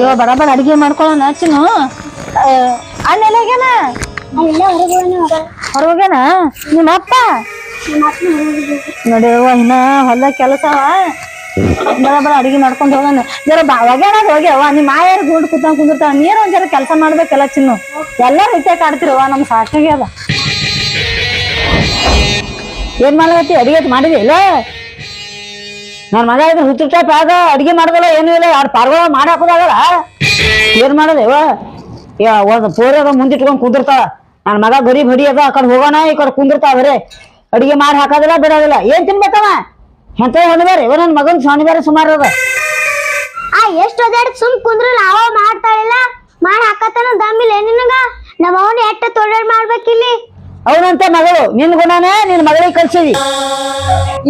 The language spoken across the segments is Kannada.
ಇವ ಬಡ ಅಡಿಗೆ ಮಾಡ್ಕೊಳ್ಳೋಣ ಚಿನ್ನು. ಅಣ್ಣ ಎಲ್ಲಾಗ್ಯಾನ ಇಲ್ಲ ಹೊರಗೆ ಹೊರಗೋಗ್ಯಾನ? ನಿಮ್ಮ ಅಪ್ಪ? ನೋಡಿ ಅವ್ವ, ಇನ್ನ ಹೊಲ ಕೆಲಸ ಬಡ ಬಡ ಅಡಿಗೆ ಮಾಡ್ಕೊಂಡು ಹೋಗೋಣ. ಜರ ಒಗ್ಯಾಣ ಹೋಗ್ಯಾವ ನಿಮ್ಮ ಮಾಯಾರ ಗೂಡ್ ಕೂತ್ಕೊಂಡ್ ಕುಂದಿರ್ತಾವ ನೀರು ಒಂದ್ ಜರ ಕೆಲಸ ಮಾಡ್ಬೇಕಲ್ಲ ಚಿನ್ನು. ಎಲ್ಲ ರೀತಿಯ ಕಾಡ್ತಿರವ ನಮ್ ಸಾಕಾಗ್ಯದ. ಏನ್ ಮಾಡ್ಲತ್ತಿ ಅಡಿಗೆ ಮಾಡಿದಿ? ಇಲ್ಲ ನನ್ ಮಗ ಇದ್ರೆ ಹುಚ್ಚು ಟೈಪ್ ಆಗ ಅಡಿಗೆ ಮಾಡೋದಿಲ್ಲ ಏನೂ ಇಲ್ಲ ಯಾರು ಪಾರ್ಗಳ ಮಾಡಾಕೋದಾಗಲ್ಲ ಏನ್ ಮಾಡೋದೇವ ಯಾ ಒಂದು ಪೋರ್ಯಾಗ ಮುಂದಿಟ್ಕೊಂಡು ಕುಂದಿರ್ತಾಳ. ನನ್ನ ಮಗ ಬರಿ ಬರಿ ಅದ ಆ ಕಡೆ ಹೋಗೋಣ ಈ ಕಡೆ ಕುಂದಿರ್ತಾವ ಬರೇ. ಅಡಿಗೆ ಮಾಡಿ ಹಾಕೋದಿಲ್ಲ ಬಿಡೋದಿಲ್ಲ. ಏನ್ ತಿನ್ಬೇಕವ? ಎಂತ ಹೊಣಬೇರಿ ಇವ ನನ್ ಮಗನ್ ಶನಿವಾರ ಸುಮಾರು ಅದ. ಆ ಎಷ್ಟು ಓದಾಡ್ ಸುಮ್ ಕುಂದ್ರ ಅವ ಮಾಡ್ತಾಳಿಲ್ಲ? ಮಾಡಿ ಹಾಕತನ ದಮ್ಮಿಲ್ಲ ನಿನಗ? ನಮ್ಮ ಅವನು ಎಟ್ಟ ತೊಡರ್ ಮಾಡ್ಬೇಕಿಲ್ಲಿ? ಅವನಂತ ಮಗಳು. ನಿನ್ ಗುಣನೇ ನಿನ್ ಮಗಳಿಗೆ ಕಲ್ಸಿದಿ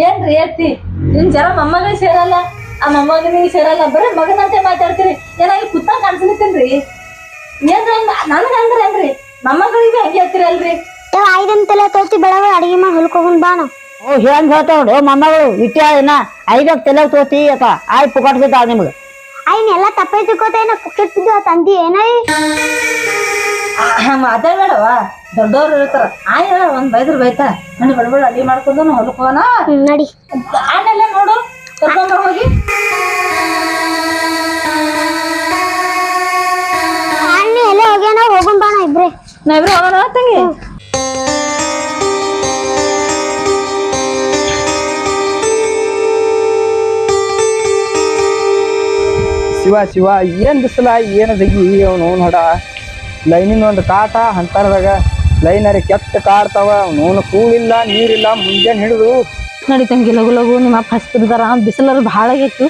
ಏನ್ರಿ ಎತ್ತಿ? ನಿನ್ ಜರ ಮೊಮ್ಮಗ ಸೇರಲ್ಲ ಆ ಮೊಮ್ಮಗನಿಗೆ ಸೇರಲ್ಲ ಬರೀ ಮಗನಂತೆ ಮಾತಾಡ್ತೀರಿ. ಏನಾಗಿ ಕುತ್ತ ಕಾಣಿಸ್ಲಿತ್ತೇನ್ರಿ ಏನ್ರಿ ಅಂದ್ರೆ ಏನ್ರಿ ಮೊಮ್ಮಗಳಿಗೆ ಹಂಗೆ ಹೇಳ್ತೀರಲ್ರಿ. ಐದಂತೆಲ್ಲ ತೋತಿ ಬೆಳಗ್ಗೆ ಅಡಿಗೆ ಮಾಡಿ ಹೊಲ್ಕೋಗೊಂಡ್ ಬಾ ನಾವು ಓ ಹೆಂಗ್ ಹೇಳ್ತಾವ ನೋಡು ಮೊಮ್ಮಗಳು ಇಟ್ಟ ಇನ್ನ ಐದಕ್ ತಲೆ ತೋತಿ ಅತ ಆಯ್ ಆ ಬಿದ್ದಾಳ ನಿಮ್ಗ. ಐನ್ ಎಲ್ಲ ತಪ್ಪೈ ತಿಳ್ಕೊತೇನ ಪುಕ್ಕಟ್ ಬಿದ್ದು ಆ ತಂದಿ? ಏನೈ ಮಾತಾಡ್ಬೇಡವ ದೊಡ್ಡವ್ರು ಇರ್ತಾರ ಆಯ್ ಒಂದ್ ಬೈದ್ರ ಬೈತಾ ನನ್ ಬಡಬಡ ಅಡಿ ಮಾಡ್ಕೊಂಡು ಹೊಲ್ಕೋನ ಹ್ಮ್, ನಡಿ. ಆನೆಲ್ಲ ನೋಡು ಕರ್ಕೊಂಡ್ ಹೋಗಿ. ಎಲ್ಲ ಹೋಗ್ಯಾನ? ಹೋಗೋಣ ಬಾ ನಾ ಇಬ್ರೇ ನಾವಿಬ್ರು ಹೋಗೋಣ ತಂಗಿ? ಶಿವ ಶಿವ ಏನ್ ಬಿಸಿಲ ಏನ್ ಜಗಿ ಅವನು ನೋಡ ಲೈನಿನ ಒಂದು ಕಾಟ ಅಂತರದಾಗ ಲೈನರಿ ಕೆಟ್ಟ ಕಾಡ್ತಾವ ನೋನು ಕೂಳಿಲ್ಲ ನೀರಿಲ್ಲ ಮುಂಜಾನೆ ಹಿಡಿದು. ನಡಿ ತಂಗಿ ಲಗು ಲಗು ನಿಮ್ಮ ಅಪ್ಪ ಹಸ್ತಿರ್ತಾರ ಬಿಸಿಲರು ಭಾಳ ಆಗಿತ್ತು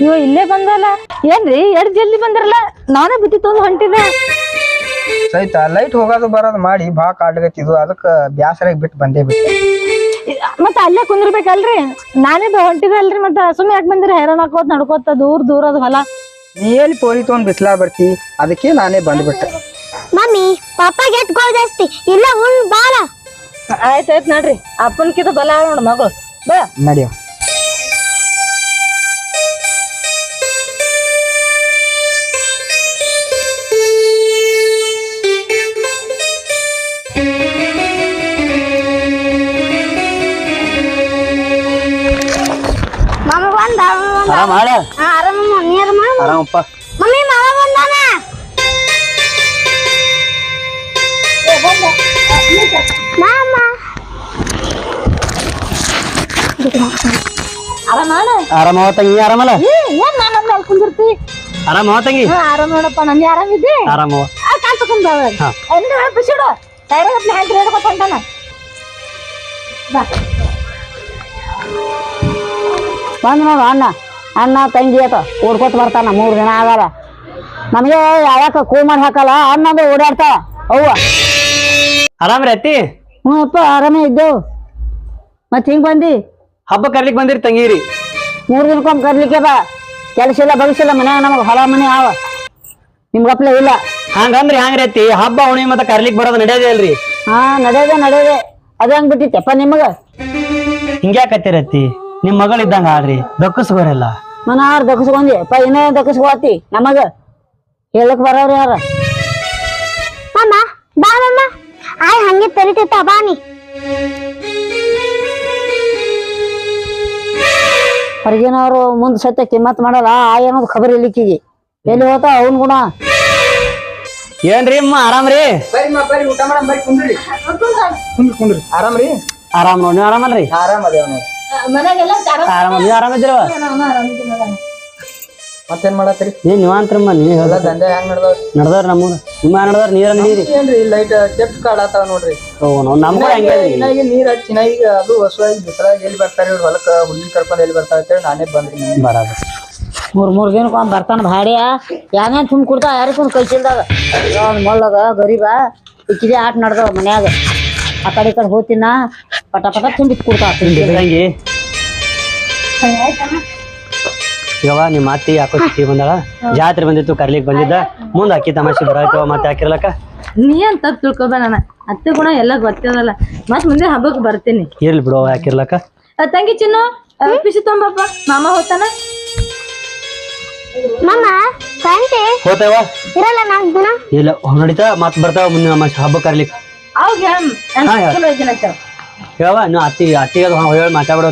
ಇವ ಇಲ್ಲೇ ಬಂದಲ್ಲ. ಏನ್ರಿ ಎರಡ್ ಜಲ್ದಿ ಬಂದ್ರಲ್ಲ? ನಾನೇ ಬುತ್ತಿ ತೊಂದು ಹೊಂಟಿದೆ ಸಹಿತ ಲೈಟ್ ಹೋಗೋದು ಬರೋದು ಮಾಡಿ ಭಾಳ ಕಾಡ್ಗತ್ತಿದ್ದು ಅದಕ್ಕೆ ಬ್ಯಾಸರಾಗಿ ಬಿಟ್ಟು ಬಂದೇ ಬಿಟ್ಟು ಮತ್ತೆ ಅಲ್ಲೇ ಕುಂದಿರ್ಬೇಕಲ್ರಿ? ನಾನೇ ಬ- ಹೊಂಟಿದೆ ಅಲ್ರಿ. ಮತ್ತೆ ಸುಮ್ಮನೆ ಯಾಕೆ ಬಂದಿರಿ? ಹೈರಾಣ ಹಾಕೋತ್ ನಡ್ಕೋತ ದೂರ ದೂರ ಅದು ಹೊಲ. ನೀ ಎಲ್ಲಿ ಪೋರಿ ತೊಗೊಂಡ್ ಬಿಸಿಲಾ ಬರ್ತಿ? ಅದಕ್ಕೆ ನಾನೇ ಬಂದ್ಬಿಟ್ಟೆ. ಮಮ್ಮಿ ಪಾಪಾಗೆ ಗೋಳ್ ಜಾಸ್ತಿ. ಇಲ್ಲ ಉಣ್ ಬಾಳ. ಆಯ್ತಾಯ್ತು ನೋಡ್ರಿ. ಅಪ್ಪನ್ಕಿತ ಬಲ ನೋಡು ಮಗಳು. ಬಾ. ನಡಿಯೋ. ಮಾಮ ಬಂದ ಆರಾಮ ಆರಾಮ? ಆರಾಮಪ್ಪ. ಆರಾಮವ ತಂಗಿ ಆರಾಮಲ್ಲ? ಏನ್ ನಾನು ಅಲ್ಲಿ ಕುಂದಿರ್ತಿ? ಆರಾಮವ ತಂಗಿ? ಆರಾಮ ಆರಾಮ್ ನೋಡಪ್ಪ ನನ್ ಆರಾಮಿದ್ದೆ ಆರಾಮವ ಆ ಕಾಲ್ ತಕೊಂಡ್ ಬಾ ಹಾ. ಎಂದು ಬಿಸಿಡು? ಟೈರಗತ್ಲೆ ಹಾಕಿ ಹೇಳ್ಕೊತ ಹೊಂಟಾನ. ಬಂದ್ ನೋಡು ಅಣ್ಣ. ಅಣ್ಣ ತಂಗಿ ಆತ ಓಡ್ಕೊತ ಬರ್ತಾನ ಮೂರ್ ದಿನ ಆಗಲ್ಲ ನಮಗೆ ಯಾವಾಗ ಕೂ ಮಾಡಿ ಹಾಕಲ್ಲ ಅಣ್ಣ ಅಂದ್ರೆ ಓಡಾಡ್ತಾವ ಅವ್ವ. ಆರಾಮ್ರಿ ರೀ ಹ್ಞೂ ಅಪ್ಪ ಆರಾಮ ಇದ್ದೇವು ಮತ್ ಹಿಂಗ್ ಬಂದಿ? ಹಬ್ಬ ಕರ್ಲಿಕ್ ಬಂದಿರಿ ತಂಗಿರಿ. ಮೂರ್ ದಿನಕ್ಕೊಮ್ಮೆ ಕರ್ಲಿಕ್ಕೆ ಬಾ. ಕೆಲಸ ಇಲ್ಲ ಬಗಸಿಲ್ಲ ಮನ್ಯಾಗ ನಮಗೆ ಹೊಲ ಮನೆ ಆವ. ನಿಮ್ಗಪ್ಲೆ ಇಲ್ಲ. ಹಂಗಂದ್ರಿ ಹಂಗ್ರಿ ಅತ್ತಿ ಹಬ್ಬ ಹುಣಿ ಮತ್ತೆ ಕರ್ಲಿಕ್ ಬರೋದು ನಡೆಯದೇ ಅಲ್ರಿ ಹಾ ನಡೆಯದೆ ನಡೆಯದೆ ಅದಂಗ್ ಬಿಟ್ಟಿತ್ತಪ್ಪ ನಿಮಗ? ಹಿಂಗ್ಯಾಕತ್ತಿರತ್ತಿ ನಿಮ್ ಮಗಳು ಇದ್ದಂಗ ಆಡ್ರಿ ದೊಕ್ಕಸ್ಗೋರೆಲ್ಲ ಮನಾರ್ ದಕ್ಕಸ್ಕೊಂದಿ ಅಪ್ಪ ಇನ್ನೇ ದಕ್ಕಸ್ಕೋತಿ ನಮಗ. ಹೇಳಕ್ ಬರೋರು ಯಾರ? ಮಾಮ ಬಾ ಮಾಮ ಆಯ್ ಹಂಗೆ ತೆರಿತಿತ್ತ ಬಾನಿ ಹೊರಗಿನವರು ಮುಂದ್ ಸತ್ಯ ಕಿಮ್ಮತ್ ಮಾಡಲ್ಲ ಆ ಏನೋದು ಖಬರ್ ಇಲ್ಲಿಕ್ಕಿಗೆ ಎಲ್ಲಿ ಹೋತ ಅವನ್ ಗುಣ? ಏನ್ರಿ ಅಮ್ಮ ಆರಾಮ್ರಿ ಬರ್ರಿ ಊಟ ಮಾಡಮ್ ಬರ್ರಿ ಕುಂದ್ರಿ. ಕುಂದ್ರಿ ಕುಂದ್ರಿ. ಆರಾಮ್ರಿ ಆರಾಮ್ ನೋಡಿ ನೀವ್ ಆರಾಮಲ್ರಿ? ಆರಾಮ್ ಆರಾಮ್ ಆರಾಮ ನೀವ್. ಮತ್ತೇನ್ ಮಾಡತ್ರಿ ಏನ್ ನಿವಾಂತ್ರಮ್ಮ ನೀವ್ ಎಲ್ಲ ದಂಧೆ ಹೆಂಗ್ ನಡ್ದಾವ್ ನಡ್ದವ್ರ ನಮ್ಮೂರ. ನಿಮ್ಮ ನಡ್ದವ್ರ ನೀರ. ನಡೀರಿ ಏನ್ರಿ ಲೈಟ್ ಕೆಟ್ಟ ಕಾಡ್ ನೋಡ್ರಿ. ಓ ನಾವ್ ನಮ್ ಕೂಡ ಹಂಗೆ ಅದ್ರಿ. ಇನ್ನಾಗಿ ನೀರ್ ಹಚ್ಚಿ ಇನ್ನಾಗಿ ಅದು ಹೊಸವಾಗಿ ಬಿಸಿಲಾಗ ಎಲ್ಲಿ ಬರ್ತಾರೆ ಇವ್ರು? ಹೊಲಕ್ಕ ಹುಲ್ಲಿನ ಕರ್ಕೊಂಡ್ ಎಲ್ಲಿ ಬರ್ತಾರೆ ಅಂತೇಳಿ ನಾನೇ ಬಂದ್ರಿ ಮನೆಗೆ. ಬರಾಬರ್. ಮೂರ್ ಮೂರ್ ದಿನಕ್ಕೊಮ್ಮೆ ಬರ್ತಾನ ಭಾಡ್ಯ. ಯಾನೇನ್ ತುಂಬ ಕೊಡ್ತಾ ಯಾರಿಗೂ ಕೈಸಿಲ್ದಾಗ ಅವ್ನ ಮೊಳ್ಳಗ ಗರೀಬ. ಇಕ್ಕಿದೆ ಆಟ ನಡ್ದವ ಮನ್ಯಾಗ. ಆ ಕಡೆ ಈ ಕಡೆ ಹೋತಿನ ಪಟ ಪಟ ತುಂಬಿತ್ ಕೊಡ್ತಾ ತಂಗಿ. ಯವ್ವ ನಿಮ್ಮ ಅತ್ತಿ ಯಾಕೋ ಚಿಕ್ಕಿ ಬಂದಾಳ? ಜಾತ್ರೆ ಬಂದಿತ್ತು ಕರ್ಲಿಕ್ ಬಂದಿದ್ದ. ಮುಂದ ಅಕ್ಕಿ ತಮಾಷೆ ಬರಾಯ್ತವ ಮತ್ತೆ ಹಾಕಿರ್ಲಕ್ಕ? ನೀ ಅಂತ ತಪ್ಪು ತಿಳ್ಕೊಬೇಡ ಅತ್ತೆ ಗುಣ ಎಲ್ಲ ಗೊತ್ತಿರಲ್ಲ. ಮತ್ ಮುಂದೆ ಹಬ್ಬಕ್ಕೆ ಬರ್ತೀನಿ. ಇರ್ಲಿ ಬಿಡು ಹಾಕಿರ್ಲಕ್ಕ. ಆ, ತಂಗಿ ಚಿನ್ನು ಬಿಸಿ ಪಿಸಿ ತೊಂಬಪ್ಪ ಮಾಮ ಹೋತಾನ ಹೋತೇವ ಇರಲ್ಲ ನಾಲ್ಕು ದಿನ? ಇಲ್ಲ ನಡೀತಾ ಮತ್ ಬರ್ತಾವ ಮುಂದೆ ನಮ್ಮ ಹಬ್ಬ ಕರ್ಲಿಕ್ಕೆ ಅವಾಗ ಹೇಳು. ಅತ್ತಿ ಅತ್ತಿಗೆ ಹೇಳಿ ಮಾತಾಡೋ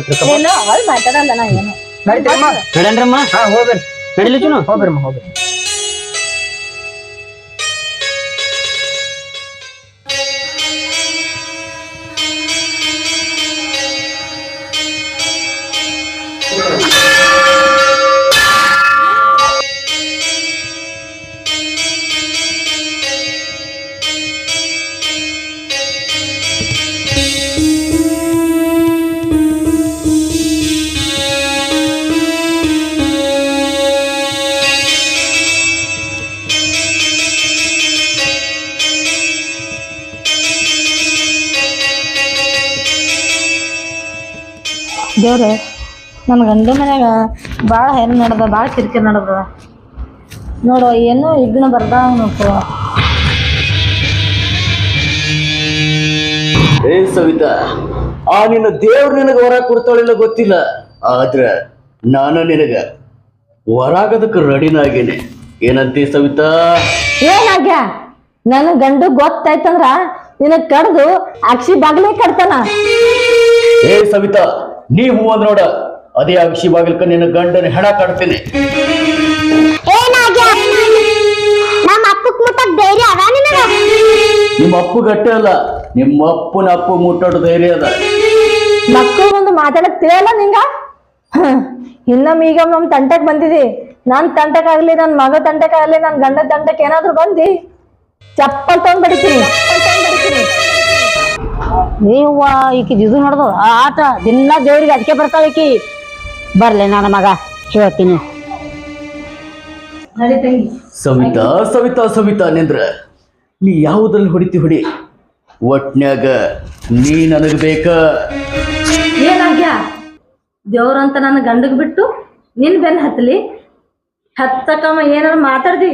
ಅವಳು ಮಾತಾಡಲ್ಲ ನಾ ಏನು. ನಡೀತೀರಮ್ಮ ನಡೇನ್ರಮ್ಮ ಹಾ ಹೋಗ್ರಿ ನಡಿಲಿ ಚುನು ಹೋಗ್ರಮ್ಮ ಹೋಗ್ರಿ ದೇವ್ರೆ ನನ್ನ ಗಂಡ ಮನ್ಯಾಗ ಭಾಳ ಹೆಣ್ಣು ನಡ್ದ ಭಾಳ ಕಿರಿಕಿರಿ ನಡ್ದ. ನೋಡು ಏನೋ ಇಗ್ನ ಬರ್ದ ನೋಡ್ತು ಏ ಸವಿತಾ? ಆ ನಿನ್ನ ದೇವ್ರು ನಿನಗೆ ವರ ಕೊಡ್ತಾಳಿಲ್ಲ ಗೊತ್ತಿಲ್ಲ. ಆದ್ರೆ ನಾನು ನಿನಗ ವರಾಗದಕ್ಕೆ ರೆಡಿನಾಗೇನೆ. ಏನಂತಿ ಸವಿತಾ? ಏನಾಗ್ಯ ನನ್ನ ಗಂಡು ಗೊತ್ತಾಯ್ತಂದ್ರ ನಿನಗ್ ಕಡ್ದು ಅಕ್ಷಿ ಬಾಗ್ಲೇ ಕಡ್ತಾನ ಏ ಸವಿತಾ ನೀ ಹೂ ಅಂದ್ ನೋಡ. ಅದೇ ಅಕ್ಷಿ ಬಾಗಿಲ್ಕ ನಿನ್ನ ಗಂಡನ ಹೆಣ ಕಾಡ್ತೀನಿ ನಮ್ಮ ಅಪ್ಪು ಗಟ್ಟೆ ಅಲ್ಲ ನಿಮ್ಮ ಅಪ್ಪನ ಅಪ್ಪು ಮುಟ್ಟೋಡು ಧೈರ್ಯ ಅದ. ಮಕ್ಕಳು ಒಂದು ಮಾತಾಡಕ್ ತಿಳಿಯಲ್ಲ ನಿಂಗ. ಇನ್ನೊಮ್ಮೆ ಈಗ ನಮ್ ತಂಟಕ್ ಬಂದಿದಿ. ನನ್ ತಂಟಕ್ಕಾಗ್ಲಿ ನನ್ ಮಗ ತಂಟಕ್ಕಾಗ್ಲಿ ನನ್ ಗಂಡ ತಂಟಕ್ ಏನಾದ್ರು ಬಂದಿ? ಚಪ್ಪಲ್ ತಗೊಂಡ್ ಬಡಿತೀನಿ ನೀವ್ವ ಈಕಿ ಇದು ನೋಡ್ದು? ಆಟ ದಿನ ದೇವ್ರಿಗೆ ಅದಕ್ಕೆ ಬರ್ತಾವ ಈಕಿ. ಬರ್ಲಿ ನನ್ನ ಮಗ ಹೇಳ್ತೀನಿ. ಸವಿತಾ ಸವಿತಾ ಸವಿತಾ ನಿಂದ್ರ ನೀ ಯಾವುದ್ರಲ್ಲಿ ಹೊಡಿತಿ ಹೊಡಿ? ಒಟ್ನ್ಯಾಗ ನೀ ನನಗ ಬೇಕ? ಏನಾಗ್ಯ? ದೇವ್ರಂತ ನನ್ನ ಗಂಡಗ್ ಬಿಟ್ಟು ನಿನ್ ಬೆನ್ ಹತ್ತಲಿ ಹತ್ತಕಮ್ಮ ಏನಾರು ಮಾತಾಡ್ದಿ?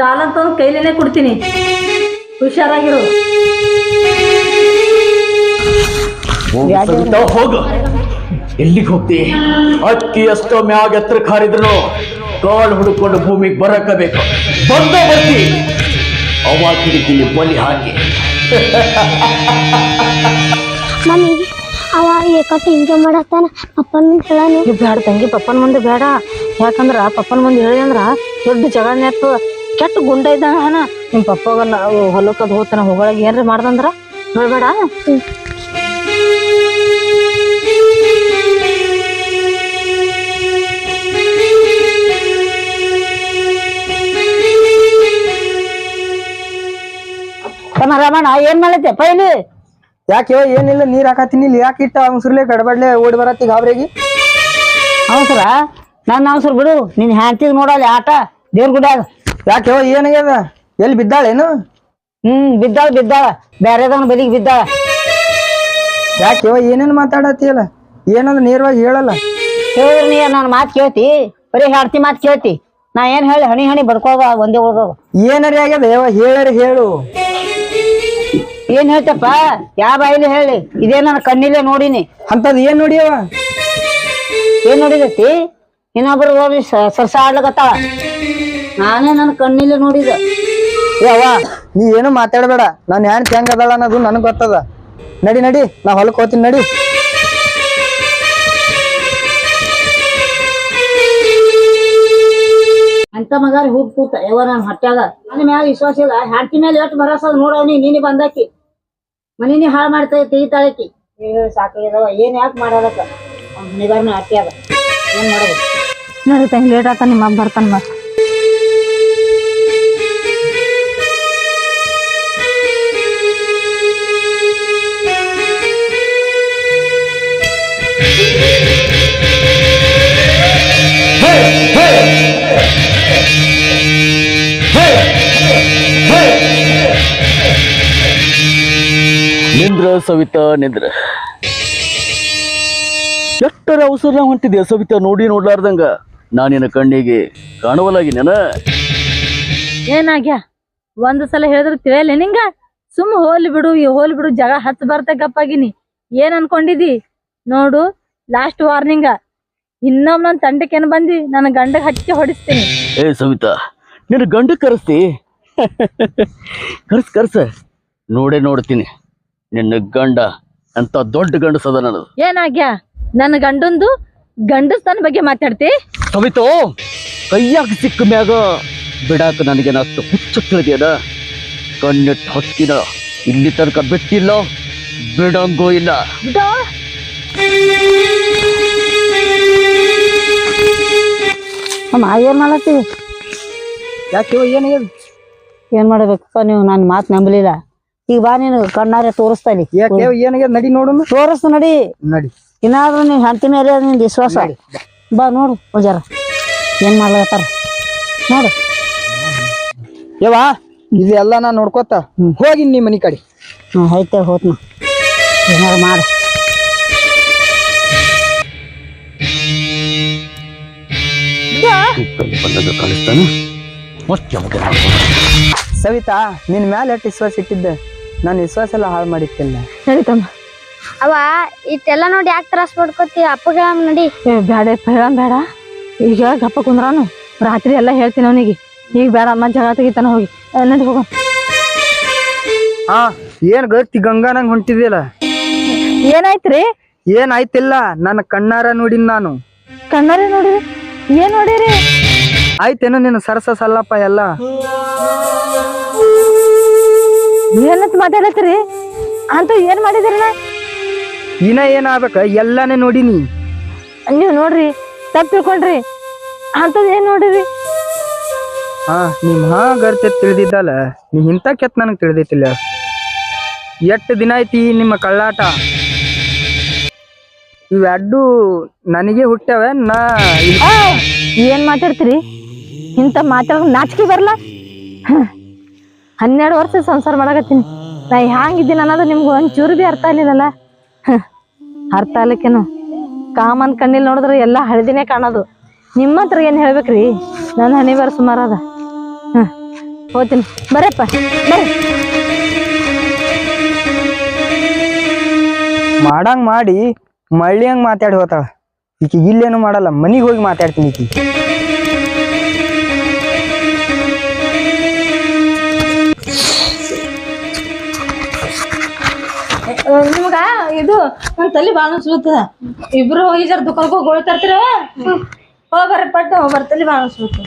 ಕಾಲಂತ ಒಂದ್ ಕೈಲೇನೆ ಕೊಡ್ತೀನಿ. ಹುಷಾರಾಗಿರು. ಹೋಗು ಸವಿತಾ ಹೋಗು. ಎಲ್ಲಿಗೆ ಹೋಗ್ತಿ? ಅಕ್ಕಿ ಎಷ್ಟೋ ಮ್ಯಾಗ ಎತ್ತರ ಕಾರಿದ್ರು. ಕಾಲ್ ಹುಡುಕೊಂಡು ಭೂಮಿಗೆ ಬರಕ ಬೇಕು ಬಂದ ಬರ್ತಿ. ಅವ ಬಲಿ ಹಾಕಿ. ಮಮ್ಮಿ ಅವ ಏಕಟ್ಟು ಹಿಂಗೆ ಮಾಡತ್ತಾನ? ಅಪ್ಪನ ಹೇಳಾನು ಇದು ಬೇಡ ತಂಗಿ ಪಪ್ಪನ ಮುಂದೆ ಬೇಡ ಯಾಕಂದ್ರ ಪಪ್ಪನ ಮುಂದೆ ಹೇಳಿ ಅಂದ್ರ ದೊಡ್ಡ ಜಗ ಆಗ್ತದ ಕೆಟ್ಟ ಗುಂಡ ಇದ್ದಂಗ ಹನ ನಿಮ್ ಪಪ್ಪಗ ನಾವು ಹೊಲಕ್ಕೆ ಅದು ಹೋಗ್ತಾನ ಹೋಗೊಳಗೆ ಏನ್ರಿ ಮಾಡ್ದಂದ್ರ? ಹೇಳ್ಬೇಡ. ತಮ್ಮ ರಮಣ ಏನ್ ಮಾಡತ್ತೆ ಪೈಲಿ ಯಾಕೆ ಏನಿಲ್ಲ ನೀರ್ ಹಾಕತ್ತೀನಿ ಇಲ್ಲಿ. ಯಾಕೆ ಇಟ್ಟ ಅವಸರ್ಲೆ ಗಡಬಡ್ಲೆ ಓಡಿ ಬರತ್ತಿ ಗಾಬ್ರಿಗೆ? ಅವಸರ ನನ್ನ ಅವಸರ ಬಿಡು ನಿನ್ ಹ್ಯಾಂತಿಗ್ ನೋಡಲ್ಲ ಆಟ ದೇವ್ರ ಗುಡ್ಯಾಗ. ಯಾಕೆ ಏನಾಗ್ಯದ? ಎಲ್ಲಿ ಬಿದ್ದಾಳೇನು ಹ್ಮ್ ಬಿದ್ದಾಳ ಬಿದ್ದಾಳ. ಬ್ಯಾರೆದವನ ಬದಿಗೆ ಬಿದ್ದಾಳ. ಯಾಕೆ ಏನೇನು ಮಾತಾಡತ್ತಿಯಲ್ಲ ಏನಂದ್ರೆ ನೇರವಾಗಿ ಹೇಳಲ್ಲ. ಹೇಳಿದ್ರೆ ನೀ ನಾನು ಮಾತು ಕೇಳ್ತಿ ಬರೀ ಹೇಳ್ತಿ ಮಾತು ಕೇಳ್ತಿ. ನಾ ಏನ್ ಹೇಳಿ ಹಣಿ ಹಣಿ ಬಡ್ಕೋದ ಒಂದೇ ಉಳ್ದೋದ ಏನರಿ ಆಗ್ಯದ ಯಾವ ಹೇಳರಿ ಹೇಳು. ಏನ್ ಹೇಳ್ತಪ್ಪ? ಯಾವ ಬಾಯಿಲಿ ಹೇಳಿ. ಇದೇ ನನ್ನ ಕಣ್ಣಿಲ್ಲ ನೋಡಿನಿ. ಅಂತದ್ ಏನ್ ನೋಡಿಯವ? ಏನ್ ನೋಡಿದತಿ? ಇನ್ನೊಬ್ರು ಹೋಗಿ ಸರ್ಸ ಆಡ್ಲಕತ್ತಾಳ. ನಾನೇ ನನ್ನ ಕಣ್ಣಿಲ್ಲೇ ನೋಡಿದ. ಯವ್ವ ನೀ ಏನು ಮಾತಾಡಬೇಡ. ನಾನು ಹೆಂಗ್ ಅದಾಳ ಅನ್ನೋದು ನನಗೆ ಗೊತ್ತದ. ನಡಿ ನಡಿ. ನಾ ಹೊಲಕ್ಕೆ ಹೋಗ್ತೀನಿ ನಡಿ. ಅಂತ ಮಗಾರಿ ಹೋಗ್ ಕೂತ? ಯಾವ ನನ್ ಹೊಟ್ಯಾಗ. ನನ್ನ ಮ್ಯಾಲ ವಿಶ್ವಾಸ ಇಲ್ಲ. ಹೆಂಡತಿ ಮೇಲೆ ಎಷ್ಟು ಭರೋಸ ನೋಡವನಿ ನೀನಿ ಬಂದಾಕಿ ಮನಿನಿ ಹಾಳು ಮಾಡ್ತಾ ತೆಗಿತಾಳಕಿ ಸಾಕಾಗ್ಯದವ. ಏನ್ ಯಾಕೆ ಮಾಡೋದಕ್ಕ? ನಿಗಾರನ ಹಾಕ್ಯಾದ ಏನ್ ಮಾಡೋದು? ನೋಡಿ ತಂಗಿ ಲೇಟ್ ಆತ ನಿಮ್ಮ ಬರ್ತಾನ ಮತ್ತ ನಿಂದ್ರ ಸವಿತ ನಿಂದ್ರ? ಎಷ್ಟರ ಅವಸರ ಹೊಂಟಿದೆ ಸವಿತ? ನೋಡಿ ನೋಡ್ಲಾರ್ದಂಗ. ನಾನಿನ ಕಣ್ಣಿಗೆ ಕಾಣುವಲಾಗಿನೇನ ಏನಾಗ್ಯ? ಒಂದ್ ಸಲ ಹೇಳಿದ್ರೆ ತಿಳಿಯಲ್ಲ ನಿಂಗ? ಸುಮ್ ಹೋಲಿ ಬಿಡು ಈ ಹೋಲಿ ಬಿಡು ಜಗ ಹತ್ ಬರ್ತ ಗಪ್ಪಾಗಿನಿ. ಏನ್ ಅನ್ಕೊಂಡಿದಿ? ನೋಡು ಲಾಸ್ಟ್ ವಾರ್ನಿಂಗ ಇನ್ನೊಮ್ಮೆ ನನ್ನ ತಂಡಕ್ಕೇನು ಬಂದಿ? ನನ್ನ ಗಂಡ ಹಚ್ಚಿ ಹೊಡಿಸ್ತೀನಿ. ಏ ಸವಿತಾ ನಿನ್ನ ಗಂಡ ಕರೆಸ್ತಿ? ಕರ್ಸ್ ಕರ್ಸ. ನೋಡೇ ನೋಡ್ತೀನಿ. ನಿನ್ನ ಗಂಡ ಅಂತ ದೊಡ್ಡ ಗಂಡಸದ ನನ್ನದು ಏನಾಗ್ಯ? ನನ್ನ ಗಂಡಂದು ಗಂಡಸ್ತನ ಬಗ್ಗೆ ಮಾತಾಡ್ತಿ? ಸವಿತೋ ಕೈಯಾಗ ಸಿಕ್ಕ ಮ್ಯಾಗ ಬಿಡಾಕ ನನಗೇನಷ್ಟು ಹುಚ್ಚು ತಿಳಿದೇನ ಕಣ್ಣಿಟ್ಟು ಹೊತ್ತಿನ ಇಲ್ಲಿ ತನಕ ಬಿಟ್ಟಿಲ್ಲ ಬಿಡಂಗೂ ಇಲ್ಲ. ಬಿಡೋ. ಅಮ್ಮ ಏನ್ ಮಾಡತ್ತಿ? ಯಾಕೆ ಏನು ಏನ್ ಮಾಡ್ಬೇಕಪ್ಪ ನೀವು? ನನ್ನ ಮಾತು ನಂಬಲಿಲ್ಲ. ಈಗ ಬಾ ನೀನು ಕಣ್ಣಾರೆ ತೋರಿಸ್ತಾ ಏನಾಗ ಯಾಕೆ ಏನಾಗ್ಯದ? ನಡಿ ನೋಡು ತೋರಿಸ್ತು ನಡಿ. ನಡಿ. ಇನ್ನಾದ್ರೂ ನೀನ್ ಹಂತಿ ಮೇಲೆ ನಿನ್ ವಿಶ್ವಾಸ. ಬಾ. ನೋಡು ಪೂಜಾರ. ಏನ್ ಮಾಡ್ಲತ್ತಾರ? ನೋಡು. ಯವ್ವ ಇದೆಲ್ಲ ನಾ ನೋಡ್ಕೋತ ಹೋಗಿ ನೀ ಮನಿ ಕಡೆ. ಹ್ಞೂ ಐತೆ ಹೋತ್ನ. ಏನಾರು ಮಾಡು. ಕಳಿಸ್ತಾನೆ ಸವಿತಾ ನಿನ್ ಮ್ಯಾಲೆ ಎಷ್ಟು ವಿಶ್ವಾಸ ಇಟ್ಟಿದ್ದೆ? ನಾನು ವಿಶ್ವಾಸ ಎಲ್ಲ ಹಾಳು ಮಾಡಿತ್ತಿಲ್ಲ ಹೇಳಿತಮ್ಮ ಅವ ಇಟ್ಟೆಲ್ಲ ನೋಡಿ ಯಾಕೆ ತ್ರಾಸ ಅಪ್ಪ ಅಪ್ಪಗ ನಡಿ. ಏ ಬೇಡ ಹೇಳಮ್ ಬೇಡ. ಈಗ ಗಪ್ಪ ಕುಂದ್ರಾನು. ರಾತ್ರಿ ಎಲ್ಲ ಹೇಳ್ತೀನಿ ಅವನಿಗೆ. ಈಗ ಬೇಡ ಅಮ್ಮ ಜಗ ತೆಗಿತಾನ ಹೋಗಿ. ಏ, ನಡಿ ಹೋಗೋಣ ಹಾ ಏನ್ ಗತಿ ಗಂಗಾನಂಗ್ ಹೊಂಟಿದ್ಯಲ್ಲ? ಏನಾಯ್ತ್ರಿ? ಏನಾಯ್ತಿಲ್ಲ? ನನ್ನ ಕಣ್ಣಾರ ನೋಡಿನ್ ನಾನು. ಕಣ್ಣಾರ ನೋಡಿರಿ? ಏನ್ ನೋಡಿರಿ? ಆಯ್ತೇನು ನಿನ್ನ ಸರಸ ಸಲ್ಲಪ್ಪ ಎಲ್ಲ? ಏನಂತ ಮಾತಾಡತ್ರಿ ಅಂತ ಏನ್ ಮಾಡಿದ್ರಣ್ಣ ಇನ್ನ ಏನಾಗ್ಬೇಕ? ಎಲ್ಲಾನೇ ನೋಡಿನಿ. ನೀವು ನೋಡ್ರಿ ತಪ್ಪು ತಿಳ್ಕೊಂಡ್ರಿ. ಅಂತದ್ ಏನ್ ನೋಡಿರಿ? ಹಾ ನಿಮ್ ಹಾ ಗರ್ತೆ ತಿಳಿದಿದ್ದಲ್ಲ ನೀ ಇಂಥ ಕೆತ್ ನನಗೆ ತಿಳಿದಿತ್ತಿಲ್ಲ ಎಷ್ಟು ದಿನ ಐತಿ ನಿಮ್ಮ ಕಳ್ಳಾಟ? ಇವೆರಡು ನನಗೆ ಹುಟ್ಟ್ಯಾವ ನಾ ಏನ್ ಮಾತಾಡ್ತೀರಿ? ಇಂಥ ಮಾತಾಡ ನಾಚಿಕೆ ಬರಲ್ಲ? ಹನ್ನೆರಡು ವರ್ಷ ಸಂಸಾರ ಮಾಡಕತ್ತೀನಿ. ನಾ ಹ್ಯಾಂಗಿದ್ದೀನಿ ಅನ್ನೋದು ನಿಮ್ಗೆ ಒಂಚೂರು ಭೀ ಅರ್ಥ ಆಗ್ಲಿಲ್ಲಲ್ಲ? ಹ, ಅರ್ಥ ಆಗ್ಲಿಕ್ಕೇನು. ಕಾಮನ್ ಕಣ್ಣಿಲ್ ನೋಡಿದ್ರೆ ಎಲ್ಲ ಹಳದಿನೇ ಕಾಣೋದು. ನಿಮ್ಮ ಹತ್ರ ಏನು ಹೇಳ್ಬೇಕ್ರಿ? ನನ್ನ ಹನಿ ಬಾರ ಸುಮಾರು ಅದ. ಹ್ಮ್. ಹೋಗ್ತೀನಿ. ಬರಪ್ಪ. ಮಾಡಂಗ್ ಮಾಡಿ ಮಳ್ಳಿ ಹಂಗೆ ಮಾತಾಡಿ ಹೋತಾಳ. ಈಕೆ ಇಲ್ಲೇನು ಮಾಡಲ್ಲ ಮನೆಗೆ ಹೋಗಿ ಮಾತಾಡ್ತೀನಿ ಈಕಿ. ನಿಮ್ಗ ಇದು ನನ್ ತಲೆ ಬಾಳ ಅನ್ಸ್ಲತ್ತದ ಇಬ್ರು ಹೋಗಿ ಜರ ದುಕಾನ್ಗೆ ಹೋಗಿ ಗೋಳ್ ಹೋಗ್ಬಾರ ಪಟ್ಟು ಬರ್ರಿ ಪಟ್ಟ ಹೋಗ್ ಬರ್ರಿ ತಲೆ ಬಾಳ ಅನ್ಸ್ಲತ್ತದ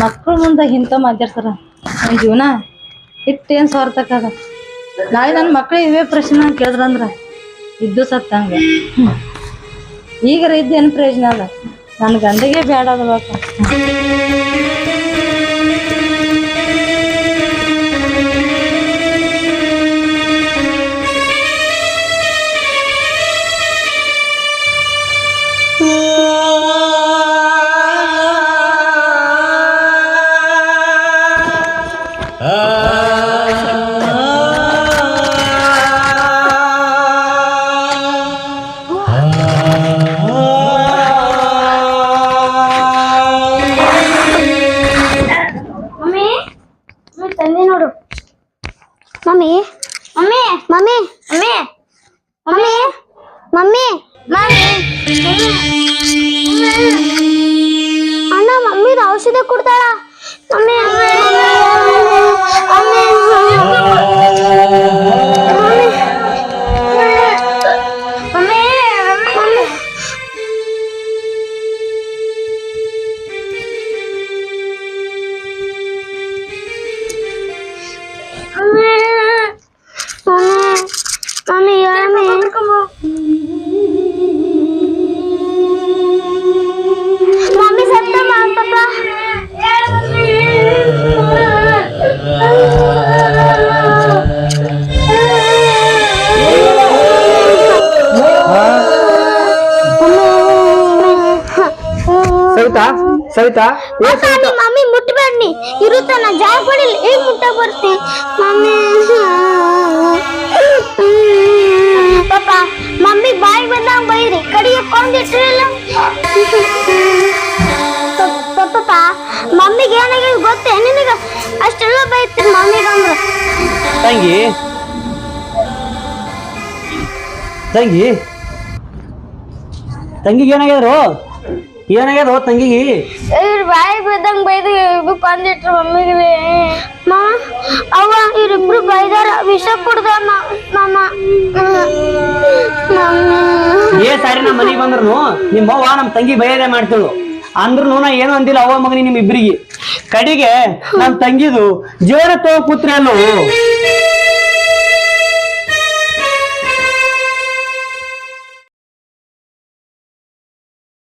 ಮಕ್ಕಳ ಮುಂದೆ ಇಂಥ ಮಾತಾಡ್ತಾರ. ನನ್ನ ಜೀವನ ಇಟ್ಟೇನು ಸ್ವಾರ್ಥಕ್ಕದ ನಾಳೆ ನನ್ನ ಮಕ್ಳು ಇವೇ ಪ್ರಶ್ನೆ ಕೇಳಿದ್ರಂದ್ರ ಇದ್ದು ಸತ್ತಂಗ ಈಗರ ಇದ್ದೇನು ಏನು ಪ್ರಯೋಜನ ಅದ? ನನ್ನ ಗಂಡಗೆ ಬೇಡ ಅದಲ್ವಪ್ಪ mummy mummy mummy mummy mummy mummy ಅಣ್ಣ ಮಮ್ಮಿದ ಔಷಧ ಕೊಡ್ತಾಳ ಮಮ್ಮಿ ಸವಿತಾ? ಓ ಸವಿತಾ. ಮಮ್ಮಿ ಮುಟ್ಟಬೇಡಿ ಇರುತ್ತ ನಾ ಜಾಗ ಪಡಿಲ್ಲ ಮುಟ್ಟ ಬರ್ತೀನಿ ಮಮ್ಮಿ ಪಾಪ ಮಮ್ಮಿ ಬಾಯಿ ಬಂದಾಗ ಬೈರಿ. ಕಡಿಗೆ ಕೊಂದಿಟ್ಟಿರಲ್ಲ ಪಾಪ ಮಮ್ಮಿಗೆ ಏನಾಗಿದೆ ಗೊತ್ತೇ? ನಿನಗ ಅಷ್ಟೆಲ್ಲ ಬೈತೀರಿ ಮಮ್ಮಿಗೆ ಅಂದ್ರು ತಂಗಿ. ತಂಗಿ. ತಂಗಿಗೆ ಏನಾಗ್ಯದ್ರು ಏನಾಗ್ಯದ ತಂಗಿಗೆ? ಇವ್ರ ಬಾಯಿ ಬಿದ್ದಂಗ್ ಬೈದು ಕೊಂದಿಟ್ರು ಮಮ್ಮಿಗೆ ಅವ ಅವ್ವ ಇವ್ರಿಬ್ರು ಬೈದಾರ ವಿಷ ಕುಡ್ದ ಮಾಮ ಏ ಸಾರಿ ನಮ್ಮ ಮನೆಗೆ ಬಂದ್ರು ನಿಮ್ಮ ಅವ್ವ ನಮ್ಮ ತಂಗಿ ಬೈಯದೆ ಮಾಡ್ತಿಳು. ಅಂದ್ರು ನಾ ಏನು ಅಂದಿಲ್ಲ ಅವ್ವ ಮಗನಿ ನಿಮ್ ಇಬ್ರಿಗೆ ಕಡೆಗೆ ನಮ್ ತಂಗಿದು ಜೋರ ತಗೋ ಕೂತ್ರೆ ಅಲ್ಲೋ?